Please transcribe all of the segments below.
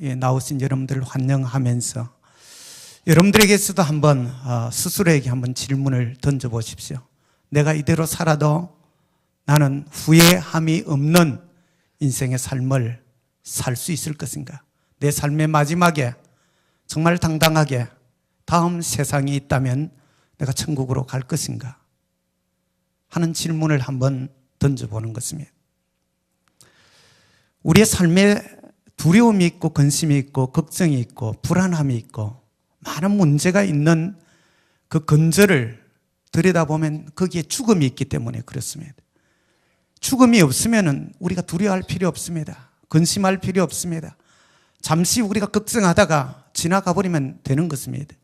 예, 나오신 여러분들을 환영하면서 여러분들에게서도 한번 어, 스스로에게 한번 질문을 던져 보십시오. 내가 이대로 살아도 나는 후회함이 없는 인생의 삶을 살 수 있을 것인가? 내 삶의 마지막에 정말 당당하게 다음 세상이 있다면 내가 천국으로 갈 것인가? 하는 질문을 한번 던져보는 것입니다. 우리의 삶에 두려움이 있고 근심이 있고 걱정이 있고 불안함이 있고 많은 문제가 있는 그 근저를 들여다보면 거기에 죽음이 있기 때문에 그렇습니다. 죽음이 없으면 우리가 두려워할 필요 없습니다. 근심할 필요 없습니다. 잠시 우리가 걱정하다가 지나가 버리면 되는 것입니다.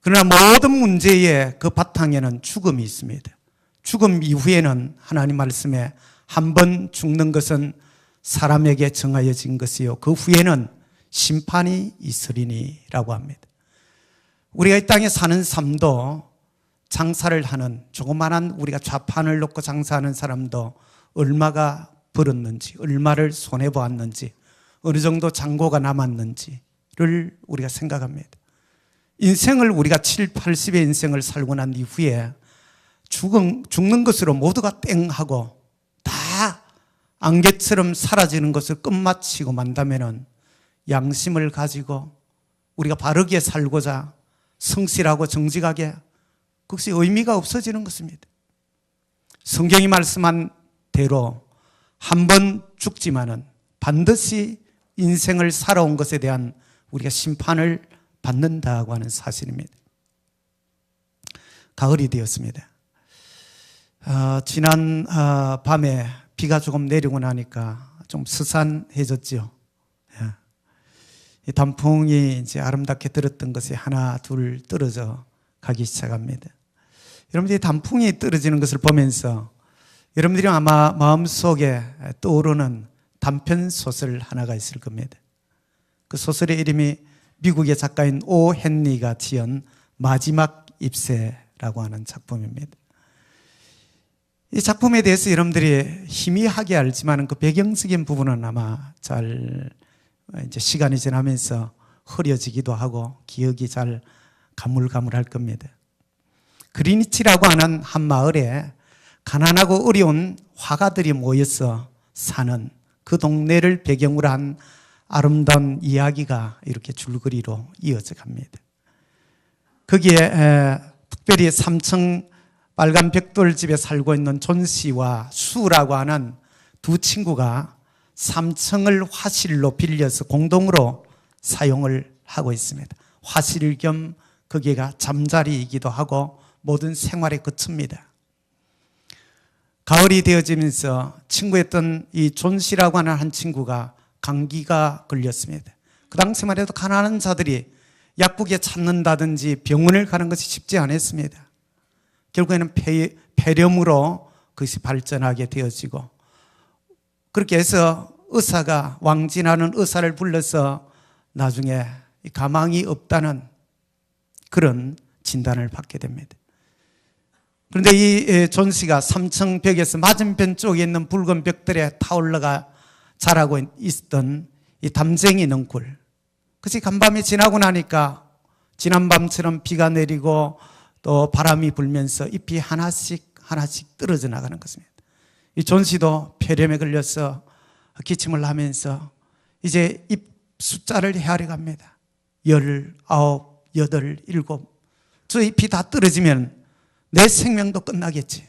그러나 모든 문제의 그 바탕에는 죽음이 있습니다. 죽음 이후에는 하나님 말씀에 한 번 죽는 것은 사람에게 정하여진 것이요. 그 후에는 심판이 있으리니라고 합니다. 우리가 이 땅에 사는 삶도 장사를 하는 조그마한 우리가 좌판을 놓고 장사하는 사람도 얼마가 벌었는지, 얼마를 손해 보았는지, 어느 정도 잔고가 남았는지를 우리가 생각합니다. 인생을 우리가 7, 80의 인생을 살고 난 이후에 죽은, 죽는 것으로 모두가 땡 하고 다 안개처럼 사라지는 것을 끝마치고 만다면은 양심을 가지고 우리가 바르게 살고자 성실하고 정직하게 그것이 의미가 없어지는 것입니다. 성경이 말씀한 대로 한 번 죽지만은 반드시 인생을 살아온 것에 대한 우리가 심판을 받는다고 하는 사실입니다. 가을이 되었습니다. 어, 지난 어, 밤에 비가 조금 내리고 나니까 좀 스산해졌죠. 예. 이 단풍이 이제 아름답게 들었던 것이 하나 둘 떨어져 가기 시작합니다. 여러분들이 단풍이 떨어지는 것을 보면서 여러분들이 아마 마음속에 떠오르는 단편 소설 하나가 있을 겁니다. 그 소설의 이름이 미국의 작가인 오 헨리가 지은 마지막 입새라고 하는 작품입니다. 이 작품에 대해서 여러분들이 희미하게 알지만 그 배경적인 부분은 아마 잘 이제 시간이 지나면서 흐려지기도 하고 기억이 잘 가물가물할 겁니다. 그리니치라고 하는 한 마을에 가난하고 어려운 화가들이 모여서 사는 그 동네를 배경으로 한 아름다운 이야기가 이렇게 줄거리로 이어져 갑니다. 거기에 특별히 3층 빨간 벽돌집에 살고 있는 존 씨와 수라고 하는 두 친구가 3층을 화실로 빌려서 공동으로 사용을 하고 있습니다. 화실 겸 거기가 잠자리이기도 하고 모든 생활의 끝입니다. 가을이 되어지면서 친구였던 이 존 씨라고 하는 한 친구가 감기가 걸렸습니다. 그 당시만 해도 가난한 자들이 약국에 찾는다든지 병원을 가는 것이 쉽지 않았습니다. 결국에는 폐, 폐렴으로 그것이 발전하게 되어지고 그렇게 해서 의사가 왕진하는 의사를 불러서 나중에 가망이 없다는 그런 진단을 받게 됩니다. 그런데 이 존 씨가 3층 벽에서 맞은편 쪽에 있는 붉은 벽들에 타올라가 자라고 있던 이 담쟁이 능굴. 그것이 간밤이 지나고 나니까 지난밤처럼 비가 내리고 또 바람이 불면서 잎이 하나씩 하나씩 떨어져 나가는 것입니다. 이 존 씨도 폐렴에 걸려서 기침을 하면서 이제 잎 숫자를 헤아려 갑니다. 열, 아홉, 여덟, 일곱. 저 잎이 다 떨어지면 내 생명도 끝나겠지.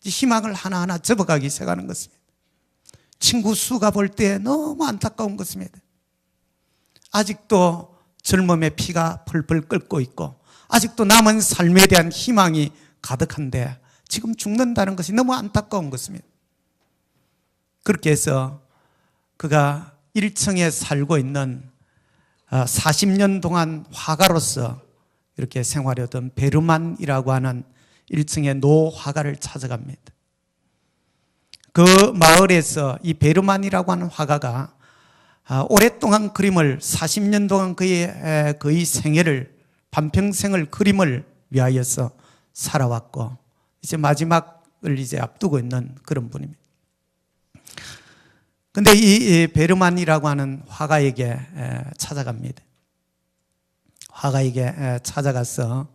희망을 하나하나 접어가기 시작하는 것입니다. 친구 수가 볼 때 너무 안타까운 것입니다. 아직도 젊음의 피가 펄펄 끓고 있고 아직도 남은 삶에 대한 희망이 가득한데 지금 죽는다는 것이 너무 안타까운 것입니다. 그렇게 해서 그가 1층에 살고 있는 40년 어, 동안 화가로서 이렇게 생활하던 베르만이라고 하는 1층의 노 화가를 찾아갑니다. 그 마을에서 이 베르만이라고 하는 화가가 아, 오랫동안 그림을 40년 동안 그의 그의 생애를 반평생을 그림을 위하여서 살아왔고 이제 마지막을 이제 앞두고 있는 그런 분입니다. 근데 이, 이 베르만이라고 하는 화가에게 에, 찾아갑니다. 화가에게 에, 찾아가서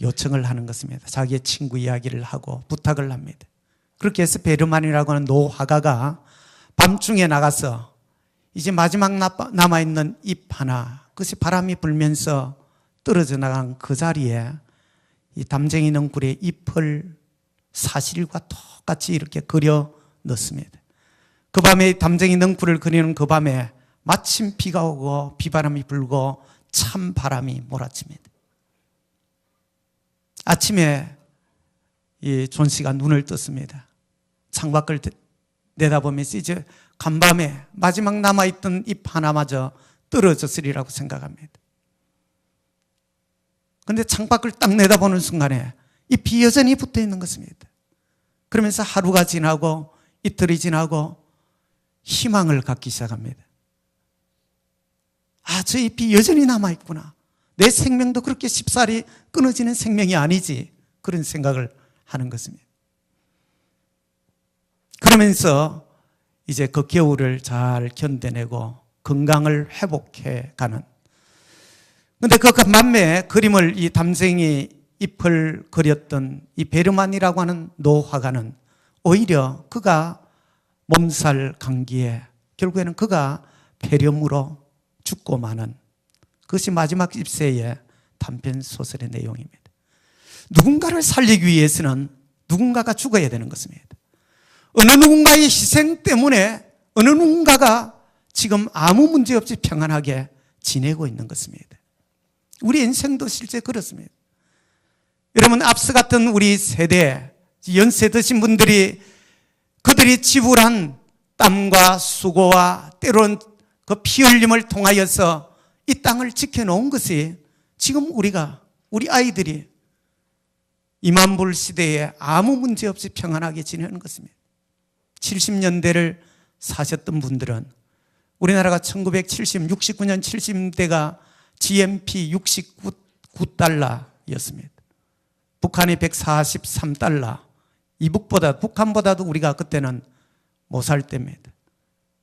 요청을 하는 것입니다. 자기의 친구 이야기를 하고 부탁을 합니다. 그렇게 해서 베르만이라고 하는 노 화가가 밤중에 나가서 이제 마지막 남아있는 잎 하나, 그것이 바람이 불면서 떨어져 나간 그 자리에 이 담쟁이 넝굴의 잎을 사실과 똑같이 이렇게 그려 넣습니다. 그 밤에 담쟁이 넝굴을 그리는 그 밤에 마침 비가 오고 비바람이 불고 참 바람이 몰아칩니다. 아침에 이존 씨가 눈을 떴습니다. 창밖을 내다보면서 이제 간밤에 마지막 남아있던 잎 하나마저 떨어졌으리라고 생각합니다. 근데 창밖을 딱 내다보는 순간에 잎이 여전히 붙어 있는 것입니다. 그러면서 하루가 지나고 이틀이 지나고 희망을 갖기 시작합니다. 아, 저 잎이 여전히 남아있구나. 내 생명도 그렇게 쉽사리 끊어지는 생명이 아니지. 그런 생각을 하는 것입니다. 그러면서 이제 그 겨울을 잘 견뎌내고 건강을 회복해 가는. 근데 그 만매 그림을 이 담생이 잎을 그렸던 이 베르만이라고 하는 노화가는 오히려 그가 몸살 감기에 결국에는 그가 폐렴으로 죽고 마는 그것이 마지막 입세의 단편 소설의 내용입니다. 누군가를 살리기 위해서는 누군가가 죽어야 되는 것입니다. 어느 누군가의 희생 때문에 어느 누군가가 지금 아무 문제 없이 평안하게 지내고 있는 것입니다. 우리 인생도 실제 그렇습니다. 여러분, 앞서 같은 우리 세대, 연세 드신 분들이 그들이 지불한 땀과 수고와 때론 그 피 흘림을 통하여서 이 땅을 지켜놓은 것이 지금 우리가, 우리 아이들이 이만불 시대에 아무 문제 없이 평안하게 지내는 것입니다. 70년대를 사셨던 분들은 우리나라가 1970, 69년 70대가 GMP 69달러였습니다. 북한이 143달러. 이북보다, 북한보다도 우리가 그때는 못 살 때입니다.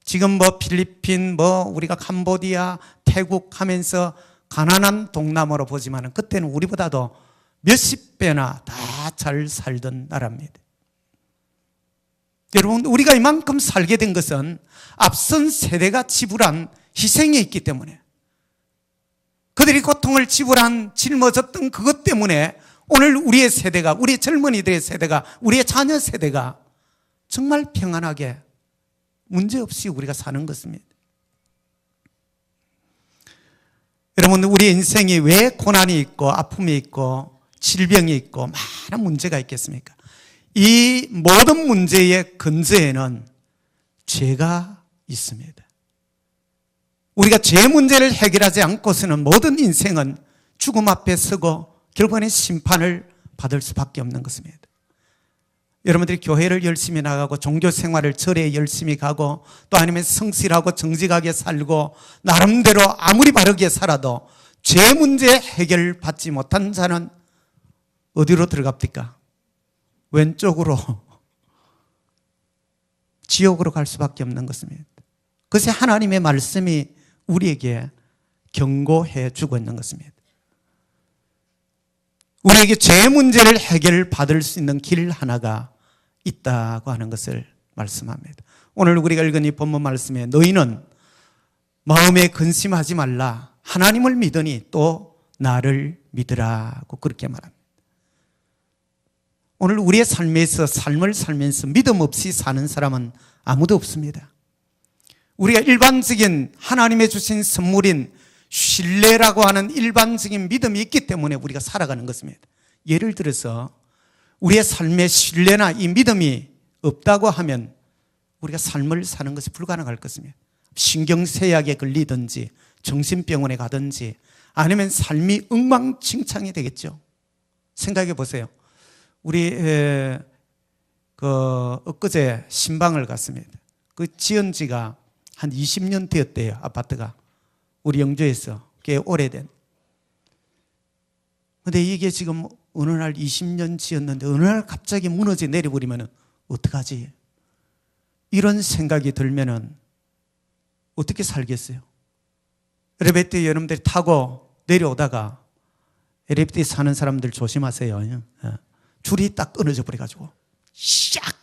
지금 뭐 필리핀, 뭐 우리가 캄보디아, 태국 하면서 가난한 동남아로 보지만 그때는 우리보다도 몇십 배나 다 잘 살던 나라입니다. 여러분, 우리가 이만큼 살게 된 것은 앞선 세대가 지불한 희생이 있기 때문에 그들이 고통을 지불한 짊어졌던 그것 때문에 오늘 우리의 세대가, 우리 젊은이들의 세대가, 우리의 자녀 세대가 정말 평안하게 문제없이 우리가 사는 것입니다. 여러분, 우리 인생이 왜 고난이 있고 아픔이 있고 질병이 있고 많은 문제가 있겠습니까? 이 모든 문제의 근저에는 죄가 있습니다. 우리가 죄 문제를 해결하지 않고서는 모든 인생은 죽음 앞에 서고 결국에는 심판을 받을 수밖에 없는 것입니다. 여러분들이 교회를 열심히 나가고 종교 생활을 절에 열심히 가고 또 아니면 성실하고 정직하게 살고 나름대로 아무리 바르게 살아도 죄 문제 해결 받지 못한 자는 어디로 들어갑니까? 왼쪽으로 지옥으로 갈 수밖에 없는 것입니다. 그것이 하나님의 말씀이 우리에게 경고해 주고 있는 것입니다. 우리에게 죄 문제를 해결 받을 수 있는 길 하나가 있다고 하는 것을 말씀합니다. 오늘 우리가 읽은 이 본문 말씀에 너희는 마음에 근심하지 말라. 하나님을 믿으니 또 나를 믿으라고 그렇게 말합니다. 오늘 우리의 삶에서 삶을 살면서 믿음 없이 사는 사람은 아무도 없습니다. 우리가 일반적인 하나님의 주신 선물인 신뢰라고 하는 일반적인 믿음이 있기 때문에 우리가 살아가는 것입니다. 예를 들어서 우리의 삶의 신뢰나 이 믿음이 없다고 하면 우리가 삶을 사는 것이 불가능할 것입니다. 신경쇠약에 걸리든지 정신병원에 가든지 아니면 삶이 엉망진창이 되겠죠. 생각해 보세요. 우리 그 엊그제 신방을 갔습니다. 그 지은 지가 한 20년 되었대요. 아파트가. 우리 영주에서. 꽤 오래된. 근데 이게 지금 어느 날 20년 지었는데 어느 날 갑자기 무너져 내려버리면 어떡하지? 이런 생각이 들면은 어떻게 살겠어요? 엘리베이터 여러분들이 타고 내려오다가 엘리베이터에 사는 사람들 조심하세요. 예. 줄이 딱 끊어져 버려가지고 샥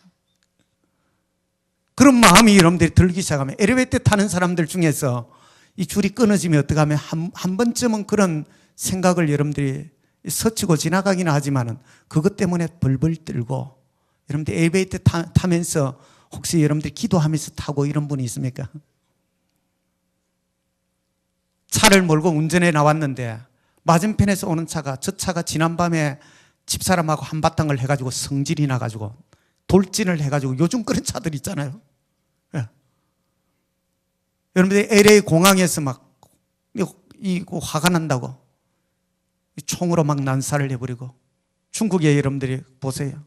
그런 마음이 여러분들이 들기 시작하면 엘리베이터 타는 사람들 중에서 이 줄이 끊어지면 어떡하면 한, 한 번쯤은 그런 생각을 여러분들이 스치고 지나가기는 하지만은 그것 때문에 벌벌 떨고 여러분들 엘리베이터 타, 타면서 혹시 여러분들 기도하면서 타고 이런 분이 있습니까? 차를 몰고 운전해 나왔는데 맞은편에서 오는 차가 저 차가 지난밤에 집사람하고 한바탕을 해가지고 성질이 나가지고 돌진을 해가지고 요즘 그런 차들 있잖아요. 예. 여러분들 LA 공항에서 막이 화가 난다고 총으로 막 난사를 해버리고 중국에 여러분들이 보세요.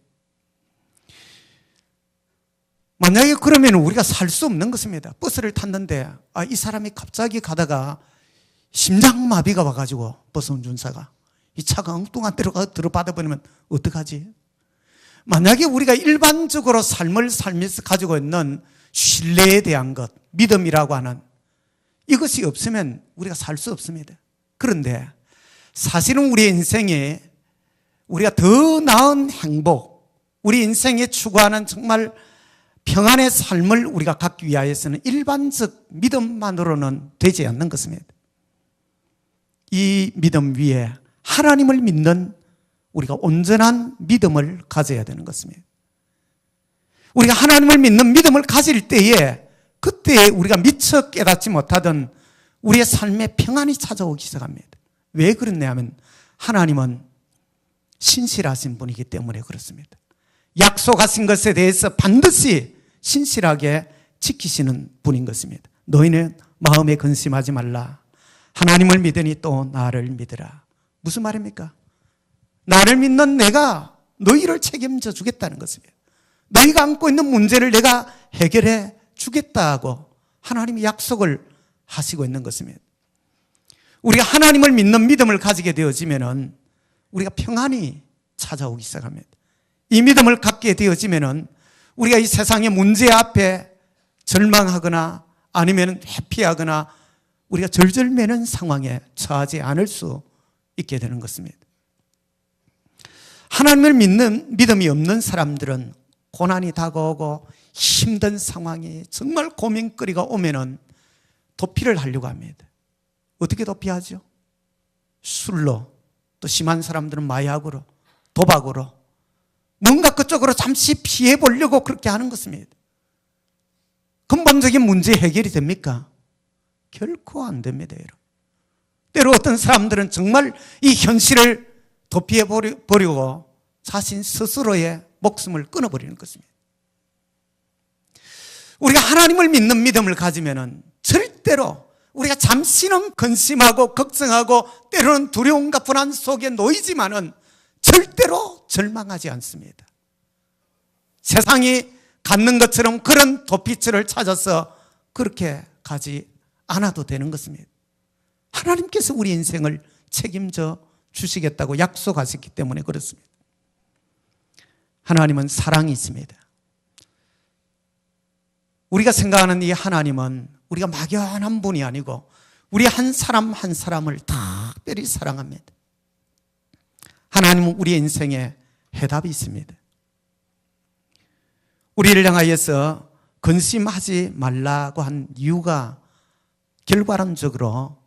만약에 그러면 우리가 살 수 없는 것입니다. 버스를 탔는데 아, 이 사람이 갑자기 가다가 심장마비가 와가지고 버스 운전사가 이 차가 엉뚱한 데로 들어받아 버리면 어떡하지? 만약에 우리가 일반적으로 삶을 살면서 가지고 있는 신뢰에 대한 것, 믿음이라고 하는 이것이 없으면 우리가 살 수 없습니다. 그런데 사실은 우리 인생에 우리가 더 나은 행복, 우리 인생에 추구하는 정말 평안의 삶을 우리가 갖기 위하여서는 일반적 믿음만으로는 되지 않는 것입니다. 이 믿음 위에 하나님을 믿는 우리가 온전한 믿음을 가져야 되는 것입니다. 우리가 하나님을 믿는 믿음을 가질 때에 그때 우리가 미처 깨닫지 못하던 우리의 삶의 평안이 찾아오기 시작합니다. 왜 그렇냐 하면 하나님은 신실하신 분이기 때문에 그렇습니다. 약속하신 것에 대해서 반드시 신실하게 지키시는 분인 것입니다. 너희는 마음에 근심하지 말라. 하나님을 믿으니 또 나를 믿으라. 무슨 말입니까? 나를 믿는 내가 너희를 책임져 주겠다는 것입니다. 너희가 안고 있는 문제를 내가 해결해 주겠다고 하나님이 약속을 하시고 있는 것입니다. 우리가 하나님을 믿는 믿음을 가지게 되어지면은 우리가 평안이 찾아오기 시작합니다. 이 믿음을 갖게 되어지면은 우리가 이 세상의 문제 앞에 절망하거나 아니면 회피하거나 우리가 절절매는 상황에 처하지 않을 수 있게 되는 것입니다. 하나님을 믿는 믿음이 없는 사람들은 고난이 다가오고 힘든 상황이 정말 고민거리가 오면은 도피를 하려고 합니다. 어떻게 도피하죠? 술로, 또 심한 사람들은 마약으로, 도박으로, 뭔가 그쪽으로 잠시 피해 보려고 그렇게 하는 것입니다. 근본적인 문제 해결이 됩니까? 결코 안 됩니다, 여러분. 때로 어떤 사람들은 정말 이 현실을 도피해 버리고 자신 스스로의 목숨을 끊어버리는 것입니다. 우리가 하나님을 믿는 믿음을 가지면은 절대로 우리가 잠시는 근심하고 걱정하고 때로는 두려움과 불안 속에 놓이지만은 절대로 절망하지 않습니다. 세상이 갖는 것처럼 그런 도피처를 찾아서 그렇게 가지 않아도 되는 것입니다. 하나님께서 우리 인생을 책임져 주시겠다고 약속하셨기 때문에 그렇습니다. 하나님은 사랑이 있습니다. 우리가 생각하는 이 하나님은 우리가 막연한 분이 아니고 우리 한 사람 한 사람을 특별히 사랑합니다. 하나님은 우리 인생에 해답이 있습니다. 우리를 향하여서 근심하지 말라고 한 이유가 결과론적으로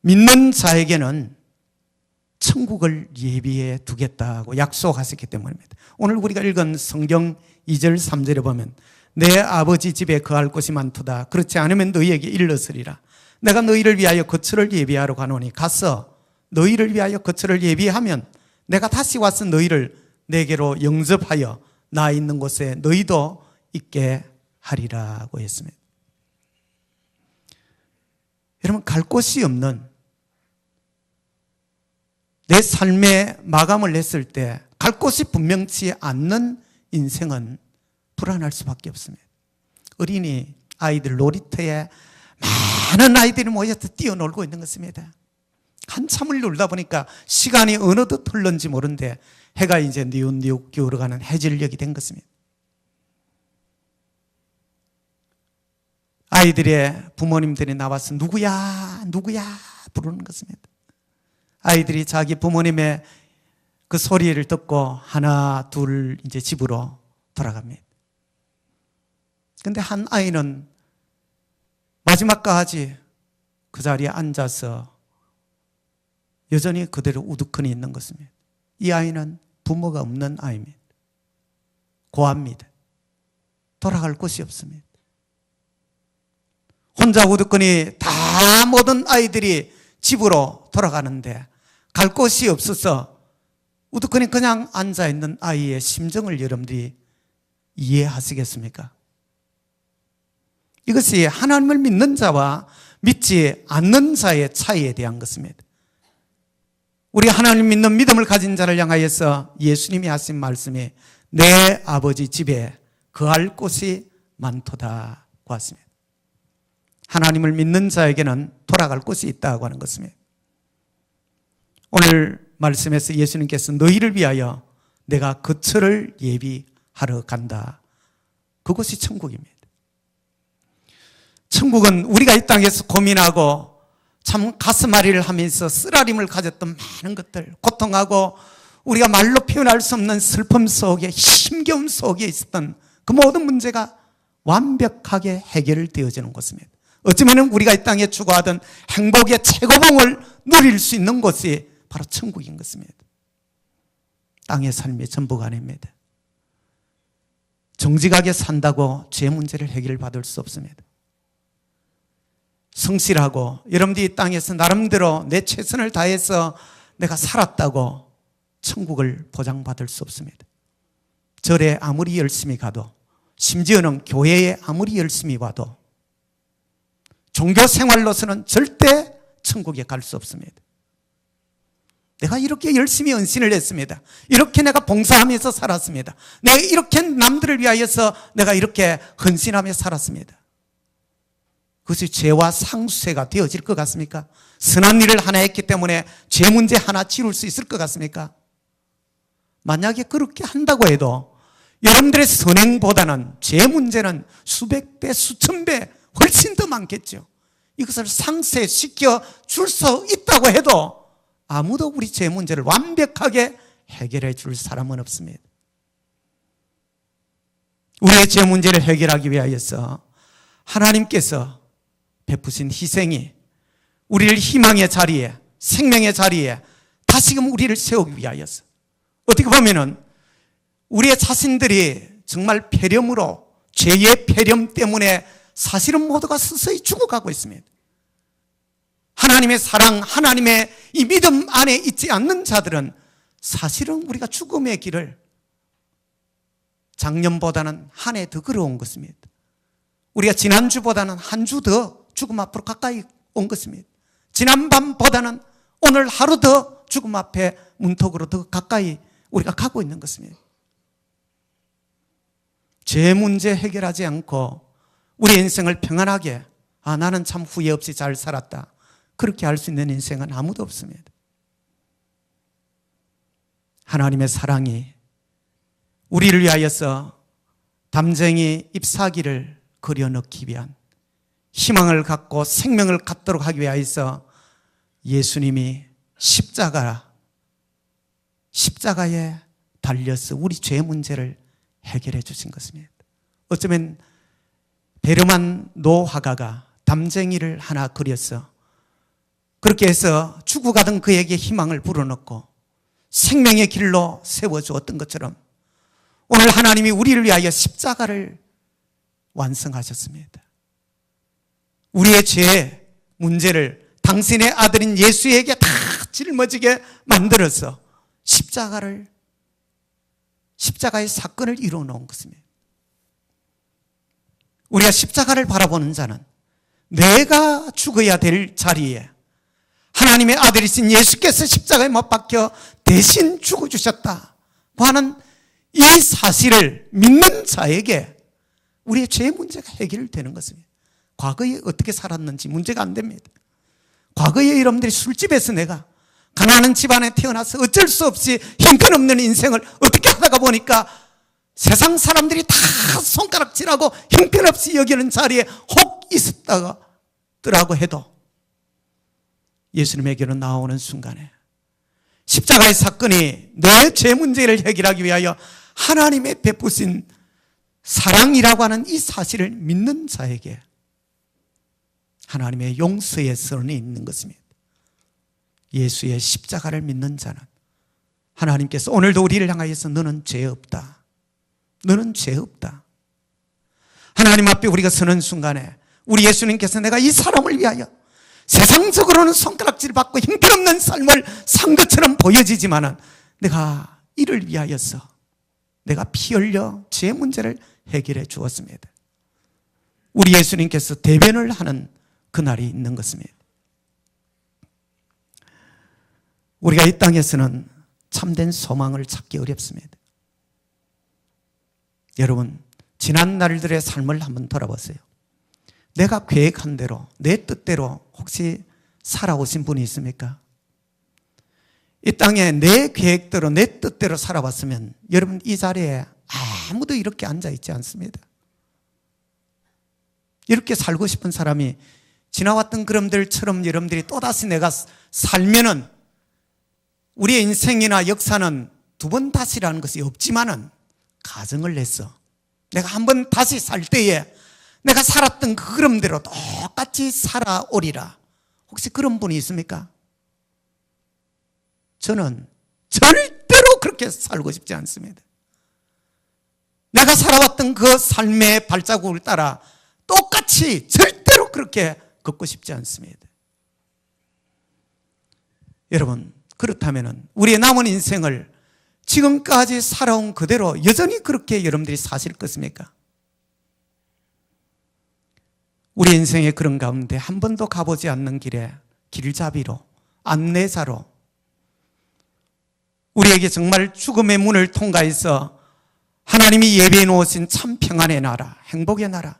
믿는 자에게는 천국을 예비해 두겠다고 약속하셨기 때문입니다. 오늘 우리가 읽은 성경 2절 3절에 보면 내 아버지 집에 거할 곳이 많도다. 그렇지 않으면 너희에게 일러으리라. 내가 너희를 위하여 거처를 예비하러 가노니 가서 너희를 위하여 거처를 예비하면 내가 다시 와서 너희를 내게로 영접하여 나 있는 곳에 너희도 있게 하리라고 했습니다. 여러분 갈 곳이 없는 내 삶의 마감을 했을 때 갈 곳이 분명치 않는 인생은 불안할 수밖에 없습니다. 어린이 아이들 놀이터에 많은 아이들이 모여서 뛰어놀고 있는 것입니다. 한참을 놀다 보니까 시간이 어느덧 흘렀는지 모르는데 해가 이제 니웃니웃 기울어가는 해질녘이 된 것입니다. 아이들의 부모님들이 나와서 누구야, 누구야 부르는 것입니다. 아이들이 자기 부모님의 그 소리를 듣고 하나, 둘 이제 집으로 돌아갑니다. 근데 한 아이는 마지막까지 그 자리에 앉아서 여전히 그대로 우두커니 있는 것입니다. 이 아이는 부모가 없는 아이입니다. 고아입니다. 돌아갈 곳이 없습니다. 혼자 우두커니 다 모든 아이들이 집으로 돌아가는데 갈 곳이 없어서 우두커니 그냥 앉아 있는 아이의 심정을 여러분들이 이해하시겠습니까? 이것이 하나님을 믿는 자와 믿지 않는 자의 차이에 대한 것입니다. 우리 하나님 믿는 믿음을 가진 자를 향하여서 예수님이 하신 말씀이 내 아버지 집에 거할 곳이 많도다고 하십니다. 하나님을 믿는 자에게는 돌아갈 곳이 있다고 하는 것입니다. 오늘 말씀에서 예수님께서 너희를 위하여 내가 거처를 예비하러 간다. 그곳이 천국입니다. 천국은 우리가 이 땅에서 고민하고 참 가슴앓이를 하면서 쓰라림을 가졌던 많은 것들, 고통하고 우리가 말로 표현할 수 없는 슬픔 속에 힘겨움 속에 있었던 그 모든 문제가 완벽하게 해결되어지는 곳입니다. 어쩌면 우리가 이 땅에 추구하던 행복의 최고봉을 누릴 수 있는 곳이 바로 천국인 것입니다. 땅의 삶이 전부가 아닙니다. 정직하게 산다고 죄 문제를 해결받을 수 없습니다. 성실하고 여러분들이 이 땅에서 나름대로 내 최선을 다해서 내가 살았다고 천국을 보장받을 수 없습니다. 절에 아무리 열심히 가도 심지어는 교회에 아무리 열심히 와도 종교 생활로서는 절대 천국에 갈 수 없습니다. 내가 이렇게 열심히 헌신을 했습니다. 이렇게 내가 봉사하면서 살았습니다. 내가 이렇게 남들을 위하여서 내가 이렇게 헌신하며 살았습니다. 그것이 죄와 상수세가 되어질 것 같습니까? 선한 일을 하나 했기 때문에 죄 문제 하나 치울 수 있을 것 같습니까? 만약에 그렇게 한다고 해도 여러분들의 선행보다는 죄 문제는 수백 배, 수천 배 훨씬 더 많겠죠. 이것을 상쇄시켜 줄 수 있다고 해도 아무도 우리 죄 문제를 완벽하게 해결해 줄 사람은 없습니다. 우리의 죄 문제를 해결하기 위하여서 하나님께서 베푸신 희생이 우리를 희망의 자리에 생명의 자리에 다시금 우리를 세우기 위하여서 어떻게 보면은 우리의 자신들이 정말 폐렴으로 죄의 폐렴 때문에 사실은 모두가 서서히 죽어가고 있습니다. 하나님의 사랑, 하나님의 이 믿음 안에 있지 않는 자들은 사실은 우리가 죽음의 길을 작년보다는 한 해 더 걸어온 것입니다. 우리가 지난주보다는 한 주 더 죽음 앞으로 가까이 온 것입니다. 지난밤보다는 오늘 하루 더 죽음 앞에 문턱으로 더 가까이 우리가 가고 있는 것입니다. 죄 문제 해결하지 않고 우리 인생을 평안하게 아 나는 참 후회 없이 잘 살았다. 그렇게 할 수 있는 인생은 아무도 없습니다. 하나님의 사랑이 우리를 위하여서 담쟁이 잎사귀를 그려넣기 위한 희망을 갖고 생명을 갖도록 하기 위하여서 예수님이 십자가 십자가에 달려서 우리 죄 문제를 해결해 주신 것입니다. 어쩌면 베르만 노화가가 담쟁이를 하나 그려서 그렇게 해서 죽어가던 그에게 희망을 불어넣고 생명의 길로 세워주었던 것처럼 오늘 하나님이 우리를 위하여 십자가를 완성하셨습니다. 우리의 죄 문제를 당신의 아들인 예수에게 다 짊어지게 만들어서 십자가를 십자가의 사건을 이루어 놓은 것입니다. 우리가 십자가를 바라보는 자는 내가 죽어야 될 자리에 하나님의 아들이신 예수께서 십자가에 못 박혀 대신 죽어주셨다. 하는 이 사실을 믿는 자에게 우리의 죄 문제가 해결되는 것입니다. 과거에 어떻게 살았는지 문제가 안 됩니다. 과거에 여러분들이 술집에서 내가 가난한 집안에 태어나서 어쩔 수 없이 형편없는 인생을 어떻게 하다가 보니까 세상 사람들이 다 손가락질하고 형편없이 여기는 자리에 혹 있었다가 더라고 해도 예수님에게로 나오는 순간에 십자가의 사건이 내 죄 문제를 해결하기 위하여 하나님의 베푸신 사랑이라고 하는 이 사실을 믿는 자에게 하나님의 용서의 선이 있는 것입니다. 예수의 십자가를 믿는 자는 하나님께서 오늘도 우리를 향하여서 너는 죄 없다. 너는 죄 없다. 하나님 앞에 우리가 서는 순간에 우리 예수님께서 내가 이 사람을 위하여 세상적으로는 손가락질 받고 형편없는 삶을 산 것처럼 보여지지만은 내가 이를 위하여서 내가 피 흘려 죄 문제를 해결해 주었습니다. 우리 예수님께서 대변을 하는 그날이 있는 것입니다. 우리가 이 땅에서는 참된 소망을 찾기 어렵습니다. 여러분, 지난 날들의 삶을 한번 돌아보세요. 내가 계획한 대로, 내 뜻대로 혹시 살아오신 분이 있습니까? 이 땅에 내 계획대로, 내 뜻대로 살아왔으면 여러분 이 자리에 아무도 이렇게 앉아 있지 않습니다. 이렇게 살고 싶은 사람이 지나왔던 그럼들처럼 여러분들이 또다시 내가 살면은 우리의 인생이나 역사는 두 번 다시라는 것이 없지만은 가정을 냈어. 내가 한 번 다시 살 때에 내가 살았던 그 그럼대로 똑같이 살아오리라. 혹시 그런 분이 있습니까? 저는 절대로 그렇게 살고 싶지 않습니다. 내가 살아왔던 그 삶의 발자국을 따라 똑같이 절대로 그렇게 걷고 싶지 않습니다. 여러분, 그렇다면 우리의 남은 인생을 지금까지 살아온 그대로 여전히 그렇게 여러분들이 사실 것입니까? 우리 인생의 그런 가운데 한 번도 가보지 않는 길에 길잡이로, 안내자로, 우리에게 정말 죽음의 문을 통과해서 하나님이 예배해 놓으신 참 평안의 나라, 행복의 나라,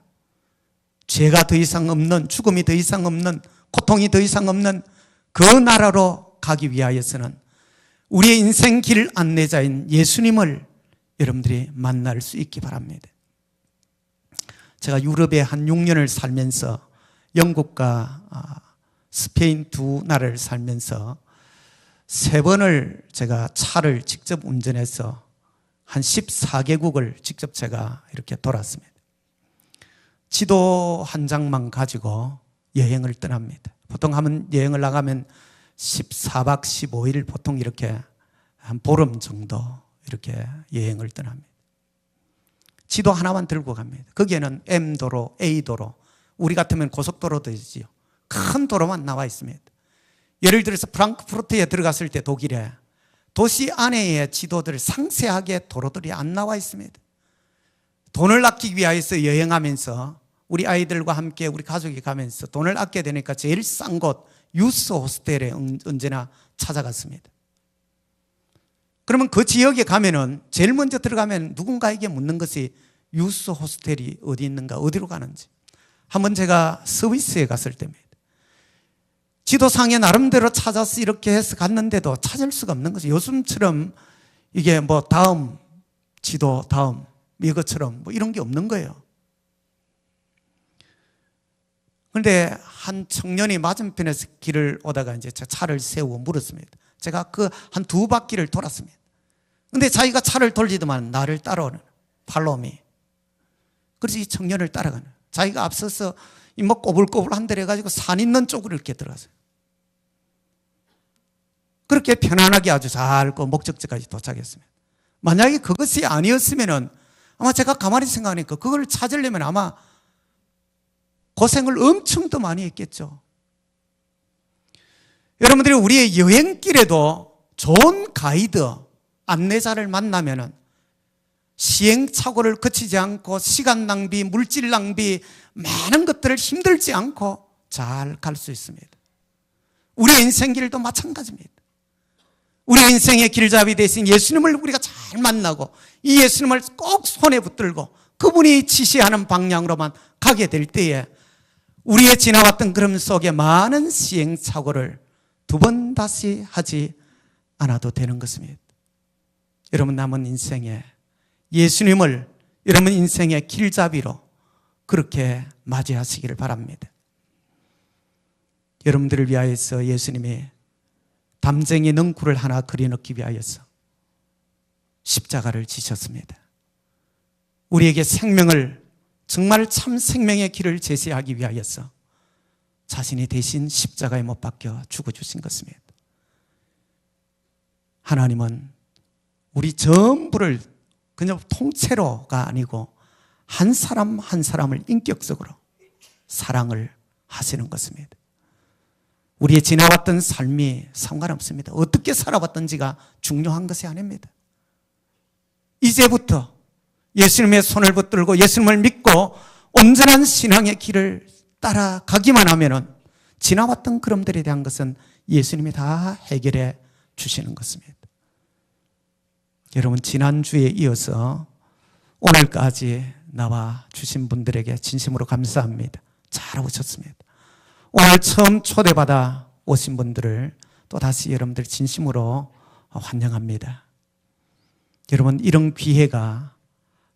죄가 더 이상 없는, 죽음이 더 이상 없는, 고통이 더 이상 없는 그 나라로 가기 위하여서는 우리의 인생 길 안내자인 예수님을 여러분들이 만날 수 있기 바랍니다. 제가 유럽에 한 6년을 살면서 영국과 아, 스페인 두 나라를 살면서 세 번을 제가 차를 직접 운전해서 한 14개국을 직접 제가 이렇게 돌았습니다. 지도 한 장만 가지고 여행을 떠납니다. 보통 하면 여행을 나가면 14박 15일 보통 이렇게 한 보름 정도 이렇게 여행을 떠납니다. 지도 하나만 들고 갑니다. 거기에는 M도로, A도로, 우리 같으면 고속도로도 있지요. 큰 도로만 나와 있습니다. 예를 들어서 프랑크푸르트에 들어갔을 때 독일에 도시 안에의 지도들 상세하게 도로들이 안 나와 있습니다. 돈을 아끼기 위해서 여행하면서 우리 아이들과 함께 우리 가족이 가면서 돈을 아껴야 되니까 제일 싼 곳 유스 호스텔에 언제나 찾아갔습니다. 그러면 그 지역에 가면은 제일 먼저 들어가면 누군가에게 묻는 것이 유스 호스텔이 어디 있는가, 어디로 가는지. 한번 제가 스위스에 갔을 때입니다. 지도상에 나름대로 찾아서 이렇게 해서 갔는데도 찾을 수가 없는 거죠. 요즘처럼 이게 뭐 다음 지도 다음 이것처럼 뭐 이런 게 없는 거예요. 그런데 한 청년이 맞은편에서 길을 오다가 이제 차를 세우고 물었습니다. 제가 그 한 두 바퀴를 돌았습니다. 근데 자기가 차를 돌리더만 나를 따라오는 팔로미. 그래서 이 청년을 따라가는. 자기가 앞서서 이뭐 꼬불꼬불 한대 해가지고 산 있는 쪽으로 이렇게 들어갔어요. 그렇게 편안하게 아주 잘그 목적지까지 도착했습니다. 만약에 그것이 아니었으면은 아마 제가 가만히 생각하니까 그걸 찾으려면 아마 고생을 엄청 더 많이 했겠죠. 여러분들이 우리의 여행길에도 좋은 가이드, 안내자를 만나면은 시행착오를 거치지 않고 시간 낭비, 물질 낭비, 많은 것들을 힘들지 않고 잘 갈 수 있습니다. 우리 인생 길도 마찬가지입니다. 우리 인생의 길잡이 대신 예수님을 우리가 잘 만나고 이 예수님을 꼭 손에 붙들고 그분이 지시하는 방향으로만 가게 될 때에 우리의 지나왔던 그름 속에 많은 시행착오를 두 번 다시 하지 않아도 되는 것입니다. 여러분 남은 인생에 예수님을 여러분 인생의 길잡이로 그렇게 맞이하시기를 바랍니다. 여러분들을 위하여서 예수님이 담쟁이 능구를 하나 그려넣기 위하여서 십자가를 지셨습니다. 우리에게 생명을 정말 참 생명의 길을 제시하기 위하여서 자신이 대신 십자가에 못 박혀 죽어주신 것입니다. 하나님은 우리 전부를 그냥 통째로가 아니고 한 사람 한 사람을 인격적으로 사랑을 하시는 것입니다. 우리의 지나왔던 삶이 상관없습니다. 어떻게 살아왔던지가 중요한 것이 아닙니다. 이제부터 예수님의 손을 붙들고 예수님을 믿고 온전한 신앙의 길을 따라가기만 하면은 지나왔던 그럼들에 대한 것은 예수님이 다 해결해 주시는 것입니다. 여러분 지난주에 이어서 오늘까지 나와 주신 분들에게 진심으로 감사합니다. 잘 오셨습니다. 오늘 처음 초대받아 오신 분들을 또 다시 여러분들 진심으로 환영합니다. 여러분 이런 기회가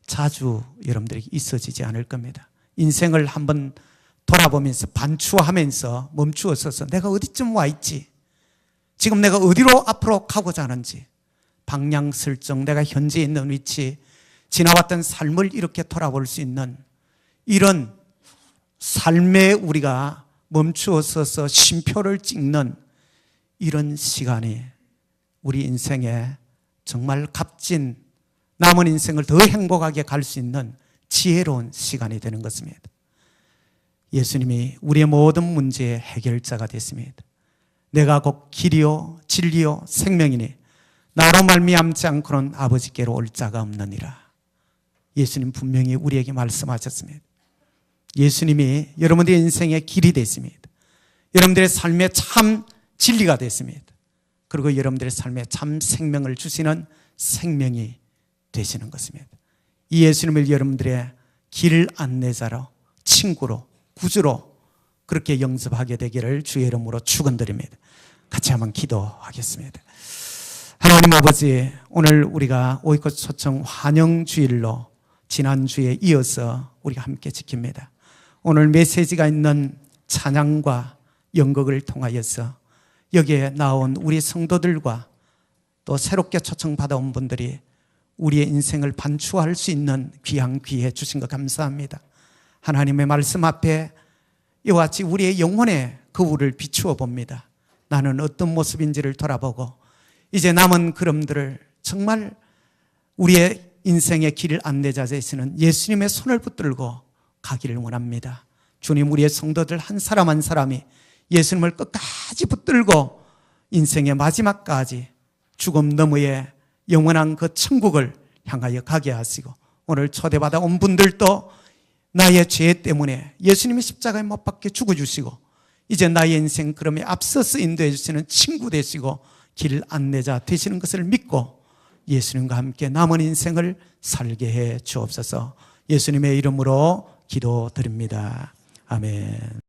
자주 여러분들에게 있어지지 않을 겁니다. 인생을 한번 돌아보면서 반추하면서 멈추어 서서 내가 어디쯤 와 있지? 지금 내가 어디로 앞으로 가고자 하는지 방향 설정, 내가 현재 있는 위치, 지나왔던 삶을 이렇게 돌아볼 수 있는 이런 삶에 우리가 멈추어 서서 쉼표를 찍는 이런 시간이 우리 인생에 정말 값진 남은 인생을 더 행복하게 갈 수 있는 지혜로운 시간이 되는 것입니다. 예수님이 우리의 모든 문제의 해결자가 됐습니다. 내가 곧 길이요 진리요 생명이니 나로 말미암지 않고는 아버지께로 올 자가 없느니라. 예수님 분명히 우리에게 말씀하셨습니다. 예수님이 여러분들의 인생의 길이 됐습니다. 여러분들의 삶의 참 진리가 됐습니다. 그리고 여러분들의 삶에 참 생명을 주시는 생명이 되시는 것입니다. 이 예수님을 여러분들의 길 안내자로 친구로 구주로 그렇게 영접하게 되기를 주의 이름으로 축원드립니다. 같이 한번 기도하겠습니다. 하나님 아버지, 오늘 우리가 오이꽃 초청 환영 주일로 지난 주에 이어서 우리가 함께 지킵니다. 오늘 메시지가 있는 찬양과 연극을 통하여서 여기에 나온 우리 성도들과 또 새롭게 초청받아온 분들이 우리의 인생을 반추할 수 있는 귀한 기회 주신 것 감사합니다. 하나님의 말씀 앞에 이와 같이 우리의 영혼의 거울을 비추어 봅니다. 나는 어떤 모습인지를 돌아보고 이제 남은 그름들을 정말 우리의 인생의 길 안내자 되시는 예수님의 손을 붙들고 가기를 원합니다. 주님 우리의 성도들 한 사람 한 사람이 예수님을 끝까지 붙들고 인생의 마지막까지 죽음 너머의 영원한 그 천국을 향하여 가게 하시고 오늘 초대받아 온 분들도 나의 죄 때문에 예수님이 십자가에 못 박혀 죽어주시고 이제 나의 인생 그럼에 앞서서 인도 해 주시는 친구 되시고 길 안내자 되시는 것을 믿고 예수님과 함께 남은 인생을 살게 해 주옵소서 예수님의 이름으로 기도드립니다. 아멘.